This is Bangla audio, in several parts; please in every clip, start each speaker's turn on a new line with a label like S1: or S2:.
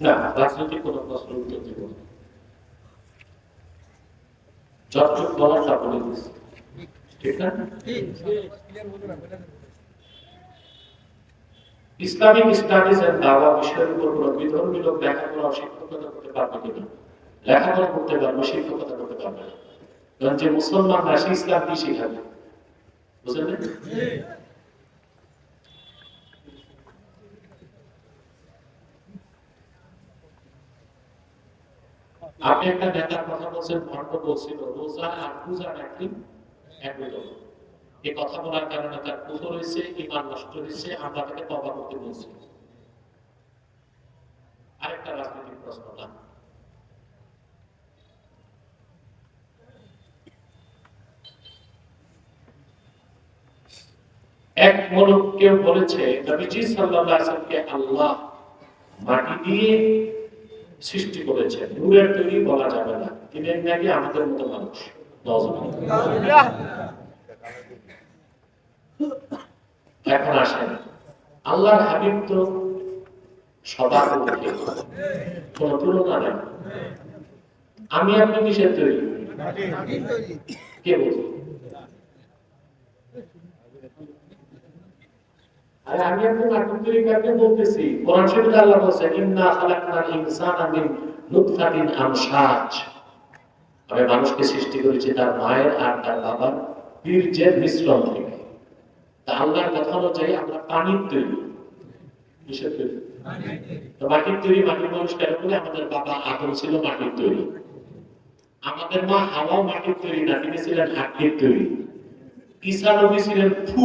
S1: না, রাজনৈতিক কোনো প্রশ্ন উত্তর দিব না। যতটুক বলার তা বলে দিচ্ছি ঠিক না ইসলামিক স্টাডিজ এন্ড দাওয়া বিষয়ের উপর কোনো বিধর্মী লোক লেখাপড়া শিক্ষকতা করতে পারবে কিনা? লেখাপড়া করতে পারবে শিক্ষকতা করতে পারবে না। কারণ যে মুসলমান সে ইসলাম শিখাবে? বুঝলেন? একটা কথা বলছেন বলছিল রোজা আর পূজা কথা বলার কারণে তার ইমান নষ্ট হয়েছে, আমরা তাকে তবা করতে বলছি। আরেকটা রাজনৈতিক এক মূলক কেউ বলেছে, নবীজি সাল্লাল্লাহু আলাইহি ওয়াসাল্লামকে আল্লাহ মাটি দিয়ে সৃষ্টি করেছেন নূরের তৈরি বলা যাবে না। তিনি নাকি আমাদের মতো মানুষ। এখন আসেন। আল্লাহর হাবিব তো সবার কোন তুলনা নেই। আমি আপনি কিসের তৈরি? কে বলছে আমি বলতেছি, কোরআন আল্লাহ ইন্না মিন নুতফাতিন আমশাজ। আমি মানুষকে সৃষ্টি করেছি তার মায়ের আর তার বাবার বীর্যের মিশ্রণ থেকে। তা আল্লাহর কথা অনুযায়ী আমরা পানির তৈরি। মাটির তৈরি, মাটির মানুষ কেন বলে আমাদের বাবা আদম ছিল মাটির তৈরি। আমাদের মা হাওয়া মাটির তৈরি না, তিনি ছিলেন হাড্ডির তৈরি। ঈসা নবী ছিলেন ফু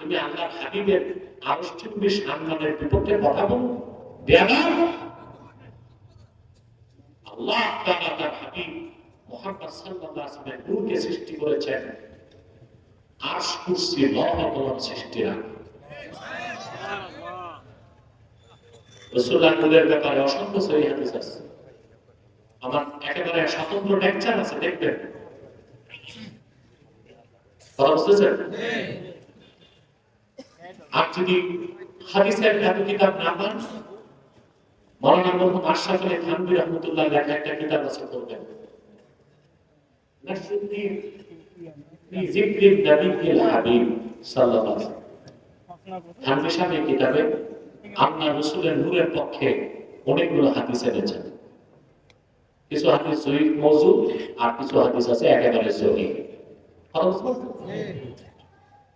S1: তুমি আল্লাহর হাবিবের সম্মানের বিপক্ষে কথা আল্লাহ তার হাবিব সাল্লাল্লাহু আলাইহি নূরকে সৃষ্টি করেছেন। আরশ কুরসি সৃষ্টি ব্যাপারে অসংখ্য সহিহ হাদিস আছে। আমার একেবারে স্বতন্ত্র লেকচার আছে, দেখবেন। আর যদি হাদিসের এত কিতাব না পান মৌলানা মরহুম আশরাফ আলী থানভী রহমতুল্লাহ লেখা একটা কিতাব আছে নূরের পক্ষে অনেকগুলো হাদিস কিছু হাদিস মওজু আর কিছু হাদিস আছে একেবারে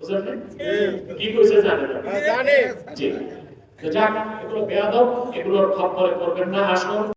S1: বুঝলেন? কি কইছে জানেন? জি। তো যাক এগুলো বেয়াদব এগুলোর খপ্পরে করবেন না আসুন।